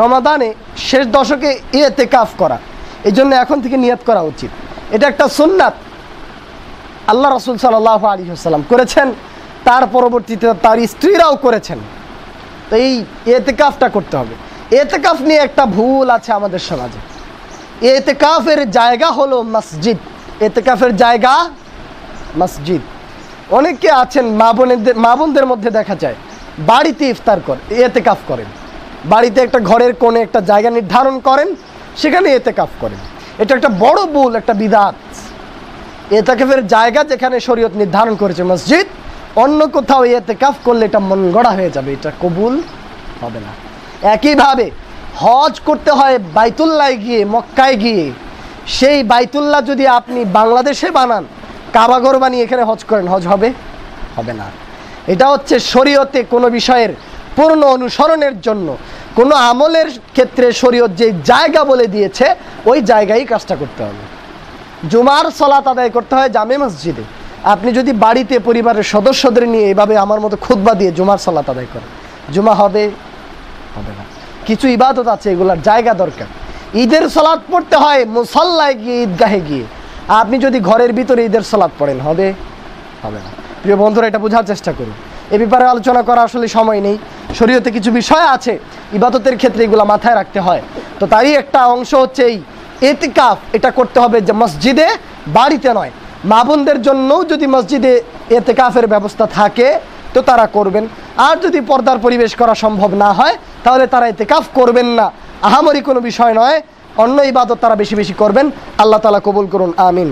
রমাদানে শেষ দশকে ইয়েতে কাফ করা। এই জন্য এখন থেকে নিয়ত করা উচিত। এটা একটা সুন্নাত। আল্লাহ রসুল সাল্লাহ আলী সাল্লাম করেছেন, তার পরবর্তীতে তার স্ত্রীরাও করেছেন। তো এই এতেকাফটা করতে হবে। এতেকাফ নিয়ে একটা ভুল আছে আমাদের সমাজে। এতেকাফের জায়গা হলো মসজিদ। এতেকাফের জায়গা মসজিদ। অনেকে আছেন মা বোনেদের মা বোনদের মধ্যে দেখা যায়, বাড়িতে ইফতার করে এতেকাফ করেন। বাড়িতে একটা ঘরের কোণে একটা জায়গা নির্ধারণ করেন, সেখানে এতেকাফ করেন। এটা একটা বড় ভুল, একটা বিদাত। এতেকাফের জায়গা যেখানে শরীয়ত নির্ধারণ করেছে মসজিদ, অন্য কোথাও এতেকাফ করলে এটা মন গড়া হয়ে যাবে, এটা কবুল হবে না। একইভাবে হজ করতে হয় বাইতুল্লায় গিয়ে, মক্কায় গিয়ে, সেই বাইতুল্লাহ যদি আপনি বাংলাদেশে বানান কাবাগর বানিয়ে এখানে হজ করেন, হজ হবে? হবে না। এটা হচ্ছে শরীয়তে কোনো বিষয়ের পূর্ণ অনুসরণের জন্য কোনো আমলের ক্ষেত্রে শরীয়ত যে জায়গা বলে দিয়েছে, ওই জায়গায় কাজটা করতে হবে। জুমার সলাত আদায় করতে হয় জামে মসজিদে। আপনি যদি বাড়িতে পরিবারের সদস্যদের নিয়ে এভাবে আমার মতো খুতবা দিয়ে জুমার সলাত আদায় করেন, জুমা হবে হবে না। কিছু ইবাদত আছে, এগুলার জায়গা দরকার। ঈদের সলাদ পড়তে হয় মুসল্লায় গিয়ে, ঈদগাহে গিয়ে। আপনি যদি ঘরের ভিতরে ঈদের সলাদ পড়েন, হবে হবে না। প্রিয় বন্ধুরা, এটা বোঝার চেষ্টা করুন। এ ব্যাপারে আলোচনা করা আসলে সময় নেই। শরীয়তে কিছু বিষয় আছে, ইবাদতের ক্ষেত্রে এগুলো মাথায় রাখতে হয়। তো তারই একটা অংশ হচ্ছে এই এতিকাফ, এটা করতে হবে যে মসজিদে বাড়িতে নয়। মা বোনদের জন্যও যদি মসজিদে এতেকাফের ব্যবস্থা থাকে, তো তারা করবেন। আর যদি পর্দার পরিবেশ করা সম্ভব না হয়, তাহলে তারা এতেকাফ করবেন না। আহামরি কোনো বিষয় নয়, অন্য ইবাদত তারা বেশি বেশি করবেন। আল্লাহ তালা কবুল করুন, আমিন।